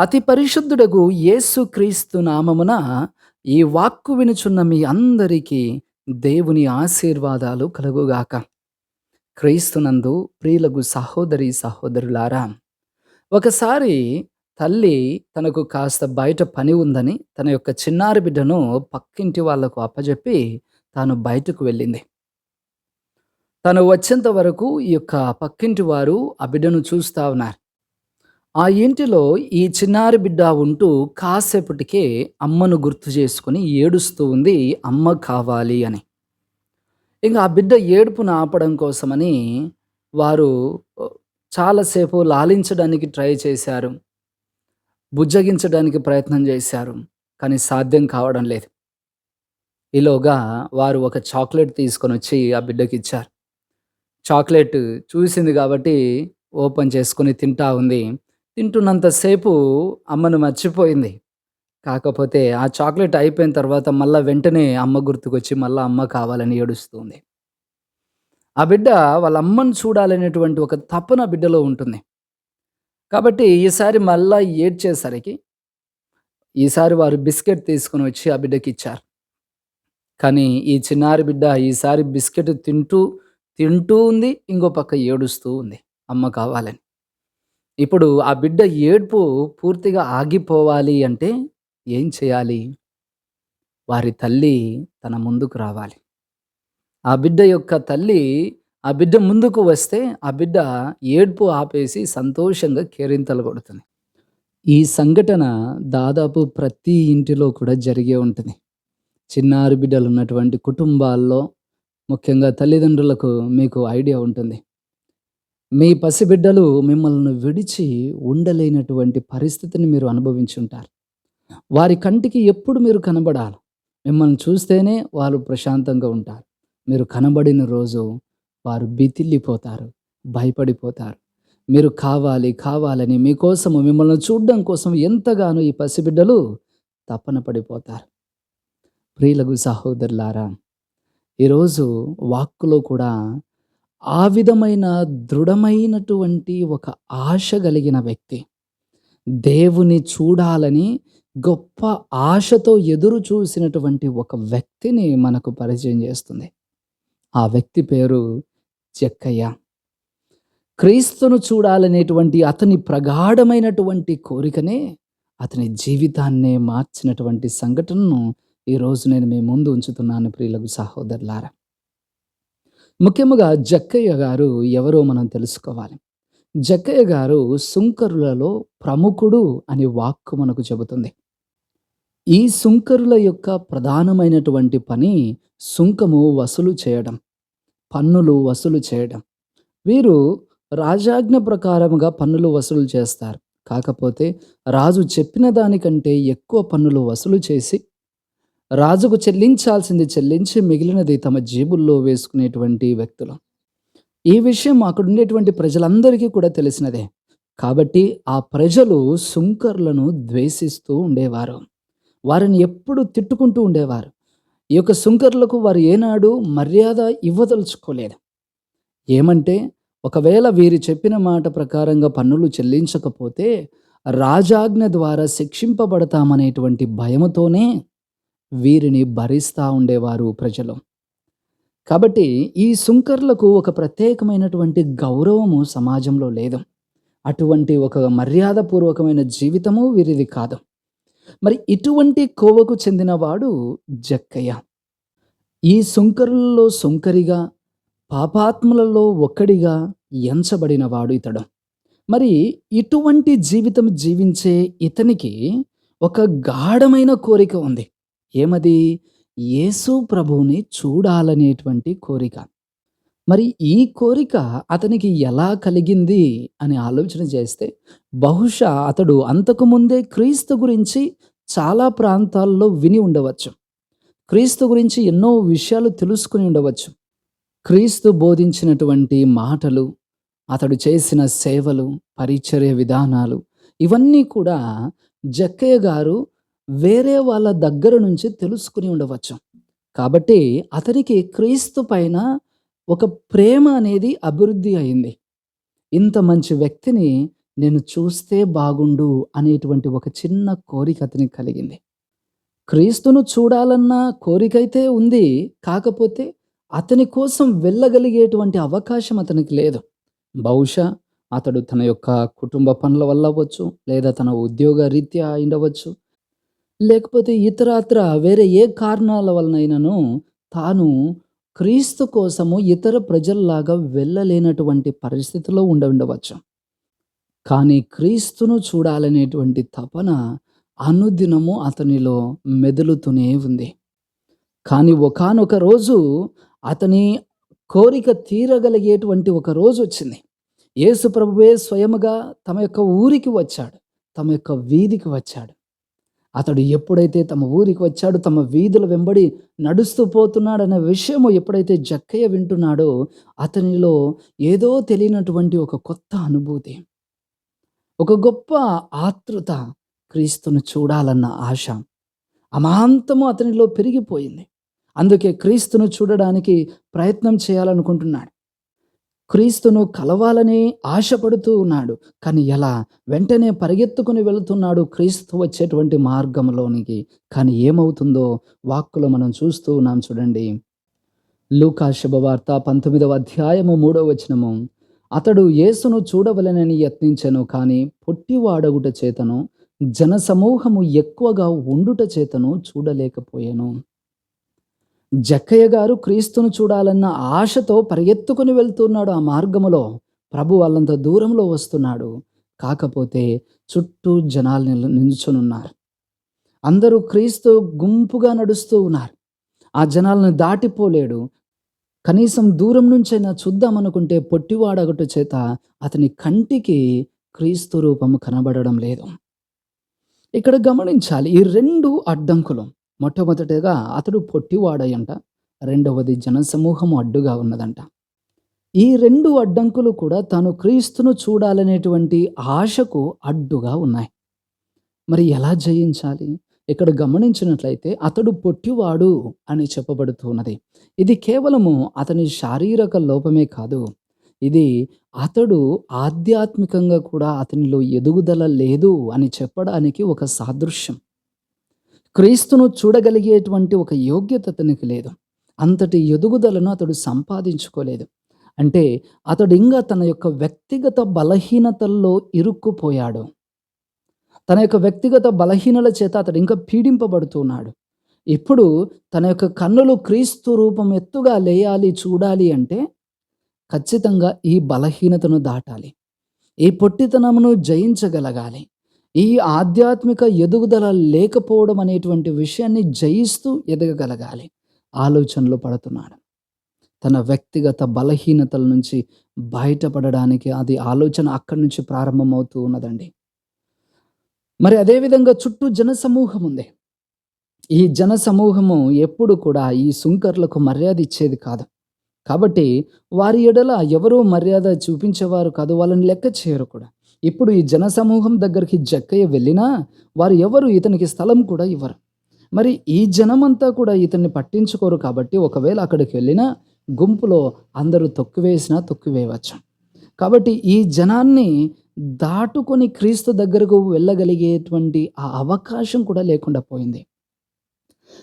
అతి పరిశుద్ధుడగు యేసుక్రీస్తు నామమున ఈ వాక్కు వినుచున్న మీ అందరికీ దేవుని ఆశీర్వాదాలు కలుగుగాక. క్రీస్తునందు ప్రియులకు సహోదరి సహోదరులారా ఒకసారి తల్లి తనకు కాస్త బయట పని ఉందని తన యొక్క చిన్నారి బిడ్డను పక్కింటి వాళ్ళకు అప్పజెప్పి తాను బయటకు వెళ్ళింది. తను వచ్చేంత వరకు ఈ యొక్క పక్కింటి వారు ఆ బిడ్డను చూస్తా ఉన్నారు. ఆ ఇంటిలో ఈ చిన్నారి బిడ్డ ఉంటూ కాసేపటికే అమ్మను గుర్తు చేసుకొని ఏడుస్తూ ఉంది అమ్మ కావాలి అని. ఇంకా ఆ బిడ్డ ఏడుపును ఆపడం కోసమని వారు చాలాసేపు లాలించడానికి ట్రై చేశారు బుజ్జగించడానికి ప్రయత్నం చేశారు కానీ సాధ్యం కావడం లేదు. ఈలోగా వారు ఒక చాక్లెట్ తీసుకొని వచ్చి ఆ బిడ్డకి ఇచ్చారు. చాక్లెట్ చూసింది కాబట్టి ఓపెన్ చేసుకొని తింటా ఉంది. తింటున్నంతసేపు అమ్మను మర్చిపోయింది. కాకపోతే ఆ చాక్లెట్ అయిపోయిన తర్వాత మళ్ళా వెంటనే అమ్మ గుర్తుకొచ్చి మళ్ళీ అమ్మ కావాలని ఏడుస్తుంది. ఆ బిడ్డ వాళ్ళ అమ్మను చూడాలనేటువంటి ఒక తపన బిడ్డలో ఉంటుంది. కాబట్టి ఈసారి మళ్ళా ఏడ్చేసరికి ఈసారి వారు బిస్కెట్ తీసుకొని వచ్చి ఆ బిడ్డకి ఇచ్చారు. కానీ ఈ చిన్నారి బిడ్డ ఈసారి బిస్కెట్ తింటూ తింటూ ఉంది ఇంకో పక్క ఏడుస్తూ ఉంది. అమ్మ కావాలని. ఇప్పుడు ఆ బిడ్డ ఏడ్పు పూర్తిగా ఆగిపోవాలి అంటే ఏం చేయాలి? వారి తల్లి తన ముందుకు రావాలి. ఆ బిడ్డ యొక్క తల్లి ఆ బిడ్డ ముందుకు వస్తే ఆ బిడ్డ ఏడ్పు ఆపేసి సంతోషంగా కేరింతలు కొడుతుంది. ఈ సంఘటన దాదాపు ప్రతి ఇంటిలో కూడా జరిగే ఉంటుంది. చిన్నారి బిడ్డలు ఉన్నటువంటి కుటుంబాల్లో ముఖ్యంగా తల్లిదండ్రులకు మీకు ఐడియా ఉంటుంది. మీ పసిబిడ్డలు మిమ్మల్ని విడిచి ఉండలేనటువంటి పరిస్థితిని మీరు అనుభవించి ఉంటారు వారి కంటికి ఎప్పుడు మీరు కనబడాలి? మిమ్మల్ని చూస్తేనే వారు ప్రశాంతంగా ఉంటారు. మీరు కనబడిన రోజు వారు బితిల్లిపోతారు భయపడిపోతారు. మీరు కావాలి కావాలని మీకోసము మిమ్మల్ని చూడడం కోసం ఎంతగానో ఈ పసిబిడ్డలు తపన పడిపోతారు. ప్రియులకు సహోదరులారా ఈరోజు వాక్కులో కూడా ఆ విధమైన దృఢమైనటువంటి ఒక ఆశ కలిగిన వ్యక్తి దేవుని చూడాలని గొప్ప ఆశతో ఎదురు చూసినటువంటి ఒక వ్యక్తిని మనకు పరిచయం చేస్తుంది. ఆ వ్యక్తి పేరు జక్కయ్య. క్రీస్తును చూడాలనేటువంటి అతని ప్రగాఢమైనటువంటి కోరికనే అతని జీవితాన్నే మార్చినటువంటి సంఘటనను ఈరోజు నేను మీ ముందు ఉంచుతున్నాను ప్రియులకు సహోదరులారా. ముఖ్యముగా జక్కయ్య గారు ఎవరో మనం తెలుసుకోవాలి. జక్కయ్య గారు సుంకరులలో ప్రముఖుడు అనే వాక్కు మనకు చెబుతుంది. ఈ సుంకరుల యొక్క ప్రధానమైనటువంటి పని సుంకము వసూలు చేయడం పన్నులు వసూలు చేయడం. వీరు రాజాజ్ఞ ప్రకారముగా పన్నులు వసూలు చేస్తారు. కాకపోతే రాజు చెప్పిన దానికంటే ఎక్కువ పన్నులు వసూలు చేసి రాజుకు చెల్లించాల్సింది చెల్లించి మిగిలినది తమ జేబుల్లో వేసుకునేటువంటి వ్యక్తులు. ఈ విషయం అక్కడ ఉండేటువంటి ప్రజలందరికీ కూడా తెలిసినదే. కాబట్టి ఆ ప్రజలు సుంకర్లను ద్వేషిస్తూ ఉండేవారు. వారిని ఎప్పుడు తిట్టుకుంటూ ఉండేవారు. ఈ యొక్క సుంకర్లకు వారు ఏనాడు మర్యాద ఇవ్వదలుచుకోలేదు. ఏమంటే ఒకవేళ వీరు చెప్పిన మాట ప్రకారంగా పన్నులు చెల్లించకపోతే రాజాజ్ఞ ద్వారా శిక్షింపబడతామనేటువంటి భయముతోనే వీరిని భరిస్తూ ఉండేవారు ప్రజలు. కాబట్టి ఈ సుంకర్లకు ఒక ప్రత్యేకమైనటువంటి గౌరవము సమాజంలో లేదు. అటువంటి ఒక మర్యాదపూర్వకమైన జీవితము వీరిది కాదు. మరి ఇటువంటి కోవకు చెందినవాడు జక్కయ్య. ఈ సుంకరులలో సుంకరిగా పాపాత్ములలో ఒక్కడిగా ఎంచబడినవాడు ఇతడు. మరి ఇటువంటి జీవితం జీవించే ఇతనికి ఒక గాఢమైన కోరిక ఉంది. ఏమది? యేసు ప్రభువుని చూడాలనేటువంటి కోరిక. మరి ఈ కోరిక అతనికి ఎలా కలిగింది అని ఆలోచన చేస్తే బహుశా అతడు అంతకుముందే క్రీస్తు గురించి చాలా ప్రాంతాల్లో విని ఉండవచ్చు. క్రీస్తు గురించి ఎన్నో విషయాలు తెలుసుకుని ఉండవచ్చు. క్రీస్తు బోధించినటువంటి మాటలు అతడు చేసిన సేవలు పరిచర్య విధానాలు ఇవన్నీ కూడా జక్కయ్య గారు వేరే వాళ్ళ దగ్గర నుంచి తెలుసుకుని ఉండవచ్చు కాబట్టి అతనికి క్రీస్తు పైన ఒక ప్రేమ అనేది అభివృద్ధి అయింది ఇంత మంచి వ్యక్తిని నేను చూస్తే బాగుండు అనేటువంటి ఒక చిన్న కోరిక అతనికి కలిగింది. క్రీస్తును చూడాలన్న కోరికైతే ఉంది. కాకపోతే అతని కోసం వెళ్ళగలిగేటువంటి అవకాశం అతనికి లేదు. బహుశా అతడు తన యొక్క కుటుంబ పనుల వల్ల అవ్వచ్చు, లేదా తన ఉద్యోగ రీత్యా ఉండవచ్చు లేకపోతే ఇతరత్ర వేరే ఏ కారణాల వలనైనాను తాను క్రీస్తు కోసము ఇతర ప్రజల్లాగా వెళ్ళలేనటువంటి పరిస్థితిలో ఉండి ఉండవచ్చు. కానీ క్రీస్తును చూడాలనేటువంటి తపన అనుదినము అతనిలో మెదులుతూనే ఉంది. కానీ ఒకానొక రోజు అతని కోరిక తీరగలిగేటువంటి ఒక రోజు వచ్చింది యేసు ప్రభువే స్వయముగా తమ యొక్క ఊరికి వచ్చాడు. తమ యొక్క వీధికి వచ్చాడు. అతడు ఎప్పుడైతే తమ ఊరికి వచ్చాడు తమ వీధుల వెంబడి నడుస్తూ పోతున్నాడనే విషయము ఎప్పుడైతే జక్కయ్య వింటున్నాడో, అతనిలో ఏదో తెలియనటువంటి ఒక కొత్త అనుభూతి. ఒక గొప్ప ఆతృత క్రీస్తును చూడాలన్న ఆశ అమాంతము అతనిలో పెరిగిపోయింది. అందుకే క్రీస్తును చూడడానికి ప్రయత్నం చేయాలనుకుంటున్నాడు. క్రీస్తును కలవాలని ఆశపడుతూ ఉన్నాడు. కానీ ఎలా? వెంటనే పరిగెత్తుకుని వెళుతున్నాడు క్రీస్తు వచ్చేటువంటి మార్గంలోనికి. కానీ ఏమవుతుందో వాక్కులో మనం చూస్తూ ఉన్నాం చూడండి. లూకా శుభవార్త 19వ అధ్యాయము మూడవ వచనము. అతడు యేసును చూడవలెనని యత్నించెను కానీ పొట్టివాడగుట చేతను, జనసమూహము ఎక్కువగా ఉండుట చేతను చూడలేకపోయాను జక్కయ్య గారు క్రీస్తును చూడాలన్న ఆశతో పరిగెత్తుకుని వెళ్తున్నాడు ఆ మార్గములో. ప్రభు వాళ్ళంత దూరంలో వస్తున్నాడు. కాకపోతే చుట్టూ జనాలు నిల్ నిల్చొనున్నారు. అందరూ క్రీస్తు గుంపుగా నడుస్తూ ఉన్నారు. ఆ జనాలను దాటిపోలేడు. కనీసం దూరం నుంచైనా చూద్దామనుకుంటే పొట్టివాడగుట చేత అతని కంటికి క్రీస్తు రూపము కనబడడం లేదు. ఇక్కడ గమనించాలి. ఈ రెండు అడ్డంకులు. మొట్టమొదటిగా అతడు పొట్టివాడయంట. రెండవది జనసమూహము అడ్డుగా ఉన్నదంట. ఈ రెండు అడ్డంకులు కూడా తాను క్రీస్తును చూడాలనేటువంటి ఆశకు అడ్డుగా ఉన్నాయి. మరి ఎలా జయించాలి? ఇక్కడ గమనించినట్లయితే అతడు పొట్టివాడు అని చెప్పబడుతున్నది ఇది కేవలము అతని శారీరక లోపమే కాదు. ఇది అతడు ఆధ్యాత్మికంగా కూడా అతనిలో ఎదుగుదల లేదు అని చెప్పడానికి ఒక సాదృశ్యం. క్రీస్తును చూడగలిగేటువంటి ఒక యోగ్యత అతనికి లేదు. అంతటి ఎదుగుదలను అతడు సంపాదించుకోలేదు. అంటే అతడు ఇంకా తన యొక్క వ్యక్తిగత బలహీనతల్లో ఇరుక్కుపోయాడు. తన యొక్క వ్యక్తిగత బలహీనల చేత అతడు ఇంకా పీడింపబడుతున్నాడు. ఇప్పుడు తన యొక్క కన్నులు క్రీస్తు రూపం ఎత్తుగా లేయాలి, చూడాలి అంటే ఖచ్చితంగా ఈ బలహీనతను దాటాలి. ఈ పొట్టితనమును జయించగలగాలి. ఈ ఆధ్యాత్మిక ఎదుగుదల లేకపోవడం అనేటువంటి విషయాన్ని జయిస్తూ ఎదగగలగాలి. ఆలోచనలో పడుతున్నాడు. తన వ్యక్తిగత బలహీనతల నుంచి బయటపడడానికి అది ఆలోచన అక్కడి నుంచి ప్రారంభమవుతూ ఉన్నదండి. మరి అదేవిధంగా చుట్టూ జనసమూహం ఉంది. ఈ జనసమూహము ఎప్పుడు కూడా ఈ సుంకర్లకు మర్యాద ఇచ్చేది కాదు. కాబట్టి వారి ఎడల ఎవరూ మర్యాద చూపించేవారు కాదు. వాళ్ళని లెక్క చేయరు కూడా. ఇప్పుడు ఈ జనసమూహం దగ్గరికి జక్కయ్య వెళ్ళినా వారు ఎవరు ఇతనికి స్థలం కూడా ఇవ్వరు. మరి ఈ జనమంతా కూడా ఇతన్ని పట్టించుకోరు కాబట్టి ఒకవేళ అక్కడికి వెళ్ళినా గుంపులో అందరూ తొక్కివేసినా తొక్కివేయవచ్చు. కాబట్టి ఈ జనాన్ని దాటుకొని క్రీస్తు దగ్గరకు వెళ్ళగలిగేటువంటి ఆ అవకాశం కూడా లేకుండా పోయింది.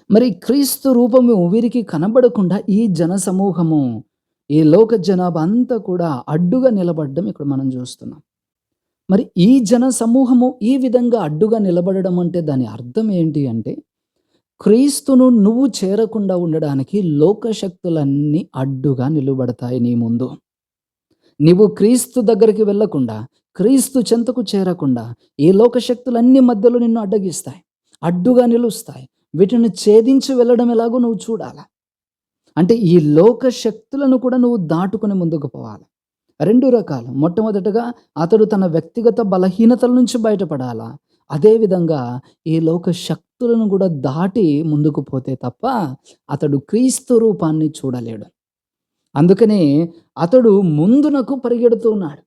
మరి క్రీస్తు రూపము వీరికి కనబడకుండా ఈ జన సమూహము ఈ లోక జనాభా అంతా కూడా అడ్డుగా నిలబడడం ఇక్కడ మనం చూస్తున్నాం. మరి ఈ జన సమూహము ఈ విధంగా అడ్డుగా నిలబడడం అంటే దాని అర్థం ఏంటి అంటే, క్రీస్తును నువ్వు చేరకుండా ఉండడానికి లోక శక్తులన్నీ అడ్డుగా నిలబడతాయి నీ ముందు. నీవు క్రీస్తు దగ్గరికి వెళ్ళకుండా, క్రీస్తు చెంతకు చేరకుండా ఈ లోకశక్తులన్నీ మధ్యలో నిన్ను అడ్డగిస్తాయి. అడ్డుగా నిలుస్తాయి. వీటిని ఛేదించి వెళ్ళడం ఎలాగో నువ్వు చూడాలి అంటే ఈ లోక శక్తులను కూడా నువ్వు దాటుకుని ముందుకు పోవాలి. రెండు రకాలు. మొట్టమొదటగా అతడు తన వ్యక్తిగత బలహీనతల నుంచి బయటపడాలా. అదేవిధంగా ఈ లోక శక్తులను కూడా దాటి ముందుకు పోతే తప్ప అతడు క్రీస్తు రూపాన్ని చూడలేడు. అందుకనే అతడు ముందునకు పరిగెడుతున్నాడు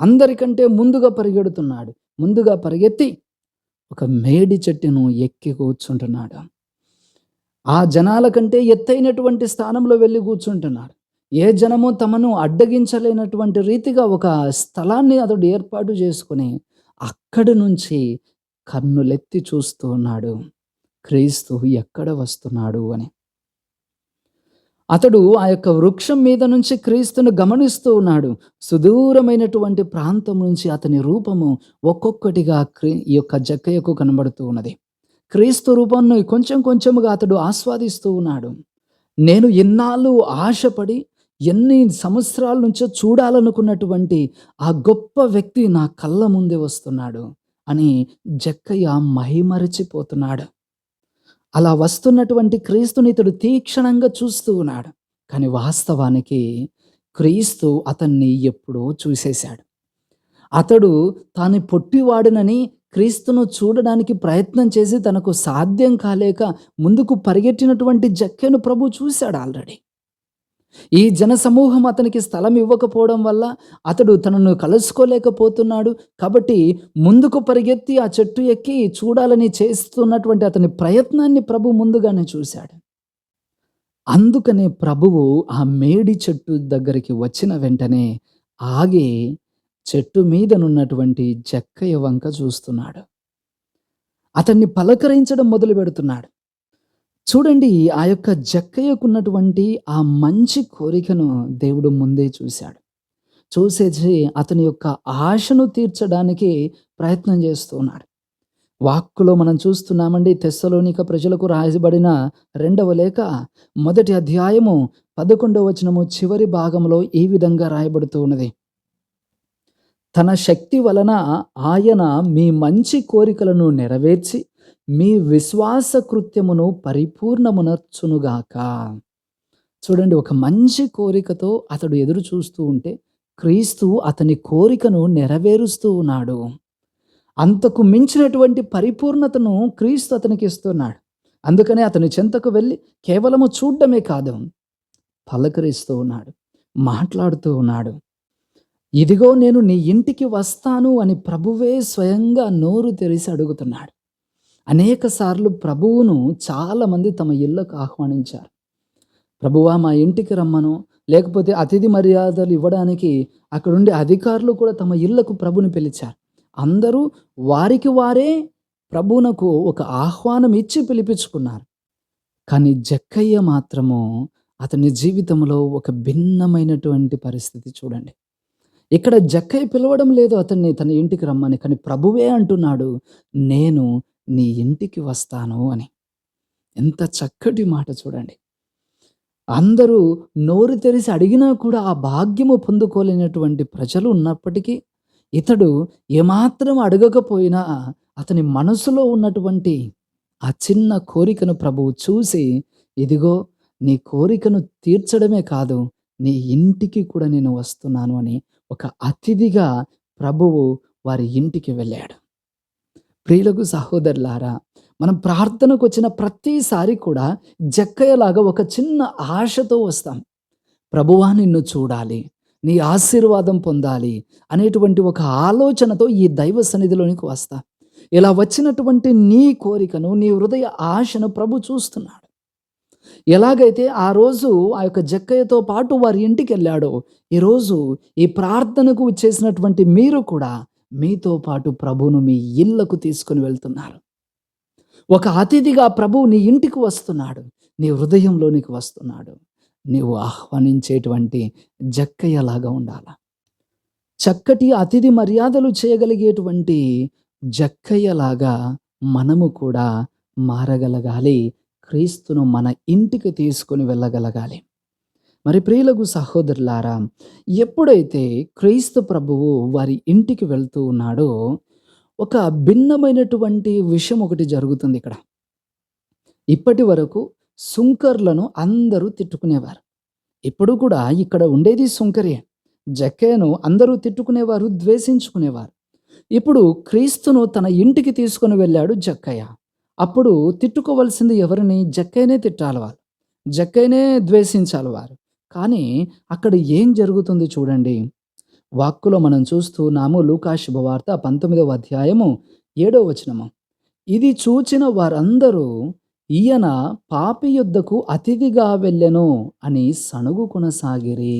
అందరికంటే ముందుగా పరిగెడుతున్నాడు. ముందుగా పరిగెత్తి ఒక మేడి చెట్టును ఎక్కి కూర్చుంటున్నాడు. ఆ జనాల కంటే ఎత్తైనటువంటి స్థానంలో వెళ్ళి కూర్చుంటున్నాడు. ఏ జనము తమను అడ్డగించలేనటువంటి రీతిగా ఒక స్థలాన్ని అతడు ఏర్పాటు చేసుకుని అక్కడి నుంచి కన్నులెత్తి చూస్తూ ఉన్నాడు. క్రీస్తు ఎక్కడ వస్తున్నాడు అని. అతడు ఆ యొక్క వృక్షం మీద నుంచి క్రీస్తును గమనిస్తూ ఉన్నాడు. సుదూరమైనటువంటి ప్రాంతం నుంచి అతని రూపము ఒక్కొక్కటిగా క్రీ ఈ యొక్క జక్కయ్యకు కనబడుతూ ఉన్నది. క్రీస్తు రూపాన్ని కొంచెం కొంచెముగా అతడు ఆస్వాదిస్తూ ఉన్నాడు. నేను ఎన్నాళ్ళు ఆశపడి ఎన్ని సంవత్సరాల నుంచో చూడాలనుకున్నటువంటి ఆ గొప్ప వ్యక్తి నా కళ్ళ ముందే వస్తున్నాడు అని జక్కయ్య మహిమరచిపోతున్నాడు. అలా వస్తున్నటువంటి క్రీస్తుని ఇతడు తీక్షణంగా చూస్తూ ఉన్నాడు. కానీ వాస్తవానికి క్రీస్తు అతన్ని ఎప్పుడో చూసేశాడు. అతడు తాను పొట్టివాడునని క్రీస్తును చూడడానికి ప్రయత్నం చేసి తనకు సాధ్యం కాలేక ముందుకు పరిగెట్టినటువంటి జక్కెను ప్రభు చూశాడు ఆల్రెడీ. ఈ జనసమూహం అతనికి స్థలం ఇవ్వకపోవడం వల్ల అతడు తనను కలుసుకోలేకపోతున్నాడు. కాబట్టి ముందుకు పరిగెత్తి ఆ చెట్టు ఎక్కి చూడాలని చేస్తున్నటువంటి అతని ప్రయత్నాన్ని ప్రభు ముందుగానే చూశాడు. అందుకనే ప్రభువు ఆ మేడి చెట్టు దగ్గరికి వచ్చిన వెంటనే ఆగి చెట్టు మీదనున్నటువంటి జక్కయ్య వంక చూస్తున్నాడు. అతన్ని పలకరించడం మొదలు పెడుతున్నాడు చూడండి ఆ యొక్క జక్కయ్యకున్నటువంటి ఆ మంచి కోరికను దేవుడు ముందే చూశాడు. చూసేసి అతని యొక్క ఆశను తీర్చడానికి ప్రయత్నం చేస్తూ ఉన్నాడు. వాక్కులో మనం చూస్తున్నామండి తెస్సలోనిక ప్రజలకు రాయబడిన రెండవ లేఖ మొదటి అధ్యాయము పదకొండవ వచనము చివరి భాగంలో ఈ విధంగా రాయబడుతూ ఉన్నది. తన శక్తి వలన ఆయన మీ మంచి కోరికలను నెరవేర్చి మీ విశ్వాస కృత్యమును పరిపూర్ణమునర్చునుగాక. చూడండి ఒక మంచి కోరికతో అతడు ఎదురు చూస్తూ ఉంటే క్రీస్తు అతని కోరికను నెరవేరుస్తూ ఉన్నాడు. అంతకు మించినటువంటి పరిపూర్ణతను క్రీస్తు అతనికి ఇస్తున్నాడు. అందుకనే అతని చెంతకు వెళ్ళి కేవలము చూడడమే కాదు పలకరిస్తూ ఉన్నాడు మాట్లాడుతూ ఉన్నాడు. ఇదిగో నేను నీ ఇంటికి వస్తాను అని ప్రభువే స్వయంగా నోరు తెరిసి అడుగుతున్నాడు. అనేక సార్లు ప్రభువును చాలామంది తమ ఇళ్ళకు ఆహ్వానించారు. ప్రభువా మా ఇంటికి రమ్మను. లేకపోతే అతిథి మర్యాదలు ఇవ్వడానికి అక్కడుండే అధికారులు కూడా తమ ఇళ్ళకు ప్రభుని పిలిచారు. అందరూ వారికి వారే ప్రభువునకు ఒక ఆహ్వానం ఇచ్చి పిలిపించుకున్నారు. కానీ జక్కయ్య మాత్రము అతని జీవితంలో ఒక భిన్నమైనటువంటి పరిస్థితి చూడండి. ఇక్కడ జక్కయ్య పిలవడం లేదు అతన్ని తన ఇంటికి రమ్మని కానీ ప్రభువే అంటున్నాడు నేను నీ ఇంటికి వస్తాను అని. ఎంత చక్కటి మాట చూడండి. అందరూ నోరు తెరిసి అడిగినా కూడా ఆ భాగ్యము పొందుకోలేనటువంటి ప్రజలు ఉన్నప్పటికీ ఇతడు ఏమాత్రం అడగకపోయినా అతని మనసులో ఉన్నటువంటి ఆ చిన్న కోరికను ప్రభువు చూసి ఇదిగో నీ కోరికను తీర్చడమే కాదు నీ ఇంటికి కూడా నేను వస్తున్నాను అని ఒక అతిథిగా ప్రభువు వారి ఇంటికి వెళ్ళాడు. ప్రియులకు సహోదరులారా మనం ప్రార్థనకు వచ్చిన ప్రతిసారి కూడా జక్కయ్యలాగా ఒక చిన్న ఆశతో వస్తాం. ప్రభువా నిన్ను చూడాలి నీ ఆశీర్వాదం పొందాలి అనేటువంటి ఒక ఆలోచనతో ఈ దైవ సన్నిధిలోనికి వస్తా. ఇలా వచ్చినటువంటి నీ కోరికను నీ హృదయ ఆశను ప్రభు చూస్తున్నాడు. ఎలాగైతే ఆ రోజు ఆ యొక్క జక్కయ్యతో పాటు వారి ఇంటికి వెళ్ళాడో ఈరోజు ఈ ప్రార్థనకు చేసినటువంటి మీరు కూడా మీతో పాటు ప్రభువును మీ ఇళ్ళకు తీసుకుని వెళ్తున్నారు. ఒక అతిథిగా ప్రభువు నీ ఇంటికి వస్తున్నాడు. నీ హృదయంలోనికి వస్తున్నాడు. నీవు ఆహ్వానించేటువంటి జక్కయ్యలాగా ఉండాల. చక్కటి అతిథి మర్యాదలు చేయగలిగేటువంటి జక్కయ్యలాగా మనము కూడా మారగలగాలి. క్రీస్తును మన ఇంటికి తీసుకొని వెళ్ళగలగాలి. మరి ప్రియులకు సహోదరులారా ఎప్పుడైతే క్రీస్తు ప్రభువు వారి ఇంటికి వెళ్తూ ఉన్నాడో ఒక భిన్నమైనటువంటి విషయం ఒకటి జరుగుతుంది ఇక్కడ. ఇప్పటి వరకు సుంకర్లను అందరూ తిట్టుకునేవారు. ఇప్పుడు కూడా ఇక్కడ ఉండేది సుంకరే. జక్కేను అందరూ తిట్టుకునేవారు ద్వేషించుకునేవారు. ఇప్పుడు క్రీస్తును తన ఇంటికి తీసుకొని వెళ్ళాడు జక్కయ్య. అప్పుడు తిట్టుకోవలసింది ఎవరిని? జక్కైనే తిట్టాలి వాళ్ళు. జక్కైనే ద్వేషించాలి వారు కానీ అక్కడ ఏం జరుగుతుంది చూడండి. వాక్కులో మనం చూస్తూ లూకా శుభవార్త పంతొమ్మిదవ అధ్యాయము ఏడవ వచనము. ఇది చూచిన వారందరూ ఈయన పాపి యుద్ధకు అతిథిగా వెళ్ళెను అని సణుగు కొనసాగిరి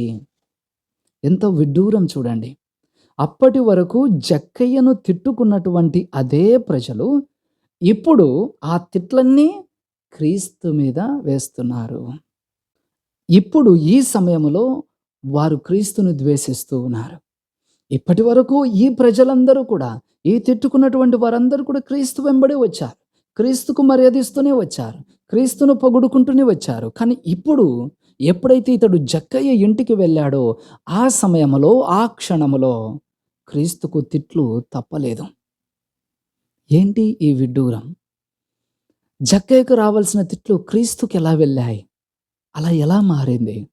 ఎంత విడ్డూరం చూడండి. అప్పటి వరకు జక్కయ్యను తిట్టుకున్నటువంటి అదే ప్రజలు ఇప్పుడు ఆ తిట్లన్నీ క్రీస్తు మీద వేస్తున్నారు. ఇప్పుడు ఈ సమయంలో వారు క్రీస్తును ద్వేషిస్తూ ఉన్నారు. ఇప్పటి వరకు ఈ ప్రజలందరూ కూడా ఈ తిట్టుకున్నటువంటి వారందరూ కూడా క్రీస్తు వెంబడే వచ్చారు. క్రీస్తుకు మర్యాదిస్తూనే వచ్చారు. క్రీస్తును పొగుడుకుంటూనే వచ్చారు. కానీ ఇప్పుడు ఎప్పుడైతే ఇతడు జక్కయ్య ఇంటికి వెళ్ళాడో ఆ సమయంలో ఆ క్షణములో క్రీస్తుకు తిట్లు తప్పలేదు. ఏంటి ఈ విడ్డూరం? జక్కయ్యకు రావాల్సిన తిట్లు క్రీస్తుకి ఎలా వెళ్ళాయి? అలా ఎలా మారింది?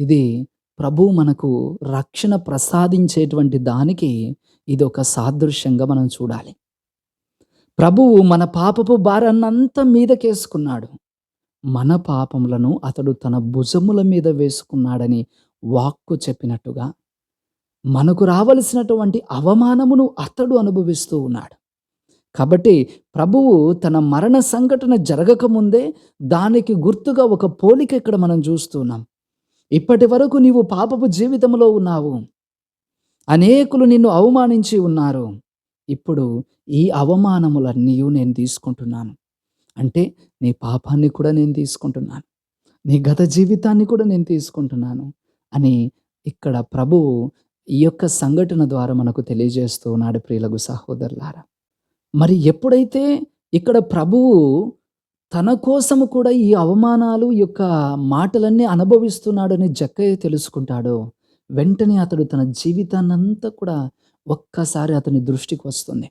ఇది ప్రభు మనకు రక్షణ ప్రసాదించేటువంటి దానికి ఇది ఒక సాదృశ్యంగా మనం చూడాలి. ప్రభువు మన పాపపు భారాన్నంతా మీదకేసుకున్నాడు. మన పాపములను అతడు తన భుజముల మీద వేసుకున్నాడని వాక్కు చెప్పినట్టుగా మనకు రావలసినటువంటి అవమానమును అతడు అనుభవిస్తూ ఉన్నాడు. కాబట్టి ప్రభువు తన మరణ సంఘటన జరగకముందే దానికి గుర్తుగా ఒక పోలిక ఇక్కడ మనం చూస్తున్నాం. ఇప్పటి వరకు నీవు పాపపు జీవితంలో ఉన్నావు. అనేకులు నిన్ను అవమానించి ఉన్నారు. ఇప్పుడు ఈ అవమానములన్నీ నేను తీసుకుంటున్నాను. అంటే నీ పాపాన్ని కూడా నేను తీసుకుంటున్నాను. నీ గత జీవితాన్ని కూడా నేను తీసుకుంటున్నాను అని ఇక్కడ ప్రభువు ఈ యొక్క సంఘటన ద్వారా మనకు తెలియజేస్తూ ఉన్నాడు ప్రియులకు సహోదరులారా. మరి ఎప్పుడైతే ఇక్కడ ప్రభువు తన కోసము కూడా ఈ అవమానాలు యొక్క మాటలన్నీ అనుభవిస్తున్నాడని జక్కయ్య తెలుసుకుంటాడో వెంటనే అతడు తన జీవితాన్నంతా కూడా ఒక్కసారి అతని దృష్టికి వస్తుంది.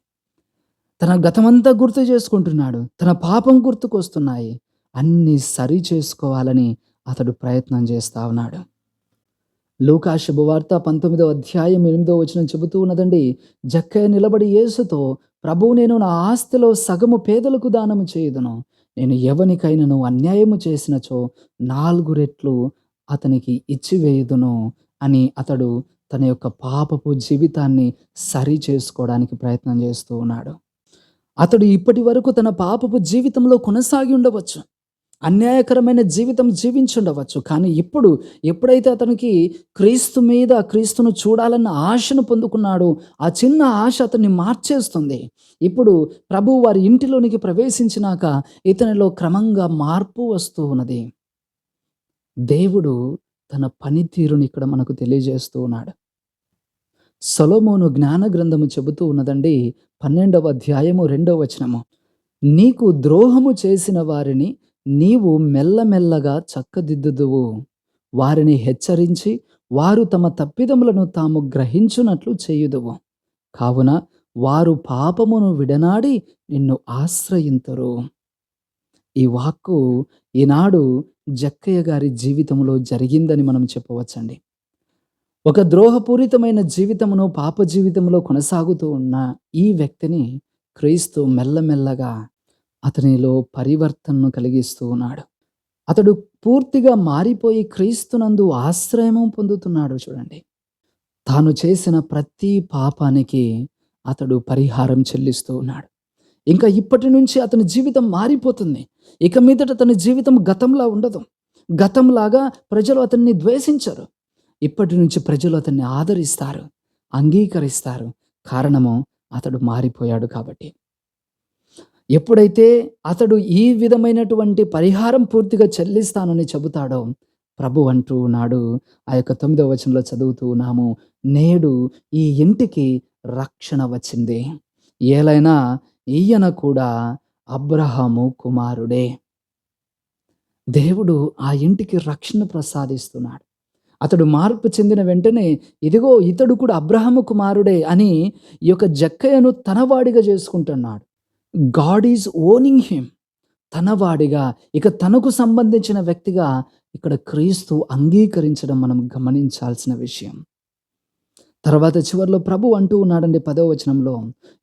తన గతమంతా గుర్తు చేసుకుంటున్నాడు తన పాపం గుర్తుకొస్తున్నాయి అన్నీ సరి చేసుకోవాలని అతడు ప్రయత్నం చేస్తా ఉన్నాడు. లూకా శుభవార్త పంతొమ్మిదో అధ్యాయం ఎనిమిదో వచనం చెబుతూ ఉన్నదండి జక్కయ్య నిలబడి యేసుతో ప్రభు నేను నా ఆస్తిలో సగము పేదలకు దానము చేయుదును. నేను ఎవనికైనను అన్యాయము చేసినచో నాలుగు రెట్లు అతనికి ఇచ్చివేయుదును అని అతడు తన యొక్క పాపపు జీవితాన్ని సరి చేసుకోవడానికి ప్రయత్నం చేస్తూ ఉన్నాడు. అతడు ఇప్పటి వరకు తన పాపపు జీవితంలో కొనసాగి ఉండవచ్చు. అన్యాయకరమైన జీవితం జీవించుండవచ్చు. కానీ ఇప్పుడు ఎప్పుడైతే అతనికి క్రీస్తు మీద క్రీస్తును చూడాలన్న ఆశను పొందుకున్నాడో ఆ చిన్న ఆశ అతన్ని మార్చేస్తుంది. ఇప్పుడు ప్రభు వారి ఇంటిలోనికి ప్రవేశించినాక ఇతనిలో క్రమంగా మార్పు వస్తూ ఉన్నది. దేవుడు తన పనితీరుని ఇక్కడ మనకు తెలియజేస్తూ ఉన్నాడు. సొలోమోను జ్ఞాన గ్రంథము చెబుతూ ఉన్నదండి పన్నెండవ అధ్యాయము రెండవ వచనము. నీకు ద్రోహము చేసిన వారిని నీవు మెల్లమెల్లగా చక్కదిద్దుదువు. వారిని హెచ్చరించి వారు తమ తప్పిదములను తాము గ్రహించునట్లు చేయుదువు. కావున వారు పాపమును విడనాడి నిన్ను ఆశ్రయింతరు. ఈ వాక్కు ఈనాడు జక్కయ్య గారి జీవితంలో జరిగిందని మనం చెప్పవచ్చండి. ఒక ద్రోహపూరితమైన జీవితమును పాప జీవితంలో కొనసాగుతూ ఉన్న ఈ వ్యక్తిని క్రీస్తు మెల్లమెల్లగా అతనిలో పరివర్తనను కలిగిస్తూ ఉన్నాడు. అతడు పూర్తిగా మారిపోయి క్రీస్తునందు ఆశ్రయము పొందుతున్నాడు చూడండి. తాను చేసిన ప్రతి పాపానికి అతడు పరిహారం చెల్లిస్తూ ఉన్నాడు. ఇంకా ఇప్పటి నుంచి అతని జీవితం మారిపోతుంది. ఇక మీదట అతని జీవితం గతంలా ఉండదు. గతంలాగా ప్రజలు అతన్ని ద్వేషించరు. ఇప్పటి నుంచి ప్రజలు అతన్ని ఆదరిస్తారు అంగీకరిస్తారు. కారణము అతడు మారిపోయాడు కాబట్టి. ఎప్పుడైతే అతడు ఈ విధమైనటువంటి పరిహారం పూర్తిగా చెల్లిస్తానని చెబుతాడో ప్రభు అంటూ ఉన్నాడు. ఆ యొక్క తొమ్మిదవ వచనంలో చదువుతూ ఉన్నాము. నేడు ఈ ఇంటికి రక్షణ వచ్చింది. ఏలైనా ఈయన కూడా అబ్రహాము కుమారుడే. దేవుడు ఆ ఇంటికి రక్షణ ప్రసాదిస్తున్నాడు. అతడు మార్పు చెందిన వెంటనే ఇదిగో ఇతడు కూడా అబ్రహము కుమారుడే అని ఈ యొక్క జక్కయ్యను తనవాడిగా చేసుకుంటున్నాడు. గాడ్ ఈజ్ ఓనింగ్ హిమ్ తనవాడిగా ఇక తనకు సంబంధించిన వ్యక్తిగా ఇక్కడ క్రీస్తు అంగీకరించడం మనం గమనించాల్సిన విషయం. తర్వాత చివరిలో ప్రభు అంటూ ఉన్నాడండి పదో వచనంలో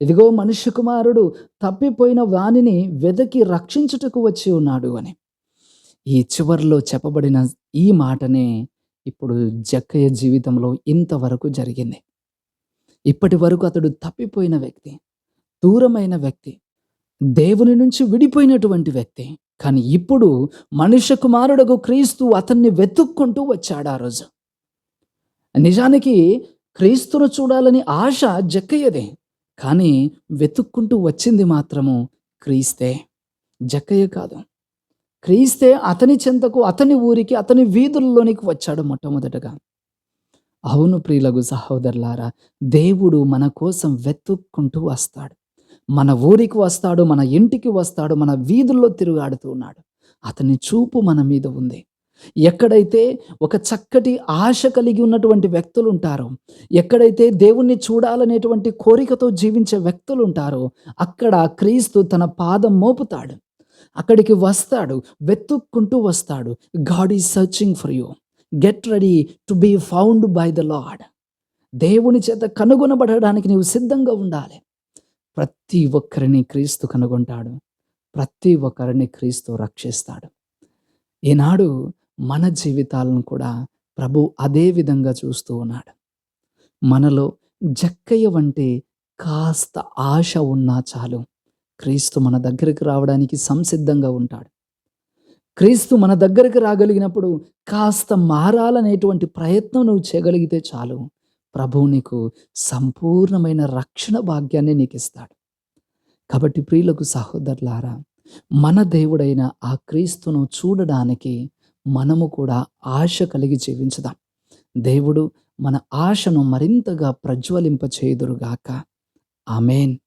ఇదిగో మనుష్య కుమారుడు తప్పిపోయిన వాణిని వెదకి రక్షించుటకు వచ్చి ఉన్నాడు అని. ఈ చివరిలో చెప్పబడిన ఈ మాటనే ఇప్పుడు జక్కయ్య జీవితంలో ఇంతవరకు జరిగింది. ఇప్పటి వరకు అతడు తప్పిపోయిన వ్యక్తి దూరమైన వ్యక్తి దేవుని నుంచి విడిపోయినటువంటి వ్యక్తి. కానీ ఇప్పుడు మనుష్య కుమారుడకు క్రీస్తు అతన్ని వెతుక్కుంటూ వచ్చాడు ఆ రోజు. నిజానికి క్రీస్తును చూడాలని ఆశ జక్కయ్యదే. కానీ వెతుక్కుంటూ వచ్చింది మాత్రము క్రీస్తే. జక్కయ్య కాదు. క్రీస్తే అతని చెంతకు అతని ఊరికి అతని వీధుల్లోనికి వచ్చాడు మొట్టమొదటగా. అవును ప్రియులకు సహోదరులారా దేవుడు మన కోసం వెతుక్కుంటూ వస్తాడు. మన ఊరికి వస్తాడు మన ఇంటికి వస్తాడు మన వీధుల్లో తిరుగాడుతూ ఉన్నాడు. అతని చూపు మన మీద ఉంది. ఎక్కడైతే ఒక చక్కటి ఆశ కలిగి ఉన్నటువంటి వ్యక్తులు ఉంటారో ఎక్కడైతే దేవుణ్ణి చూడాలనేటువంటి కోరికతో జీవించే వ్యక్తులు ఉంటారో అక్కడ క్రీస్తు తన పాదం మోపుతాడు. అక్కడికి వస్తాడు వెతుక్కుంటూ వస్తాడు. God is searching for you. Get ready to be found by the lord దేవుని చేత కనుగొనబడడానికి నీవు సిద్ధంగా ఉండాలి. ప్రతి ఒక్కరిని క్రీస్తు కనుగొంటాడు. ప్రతి ఒక్కరిని క్రీస్తు రక్షిస్తాడు. ఈనాడు మన జీవితాలను కూడా ప్రభు అదే విధంగా చూస్తూ ఉన్నాడు. మనలో జక్కయ్య వంటి కాస్త ఆశ ఉన్నా చాలు క్రీస్తు మన దగ్గరికి రావడానికి సంసిద్ధంగా ఉంటాడు. క్రీస్తు మన దగ్గరికి రాగలిగినప్పుడు కాస్త మారాలనేటువంటి ప్రయత్నం నువ్వు చేయగలిగితే చాలు. ప్రభువు నీకు సంపూర్ణమైన రక్షణ భాగ్యాన్ని నీకు ఇస్తాడు కాబట్టి ప్రియులకు సహోదరులారా మన దేవుడైన ఆ క్రీస్తును చూడడానికి మనము కూడా ఆశ కలిగి జీవించుదాం. దేవుడు మన ఆశను మరింతగా ప్రజ్వలింపచేయుదురుగాక. ఆమెన్.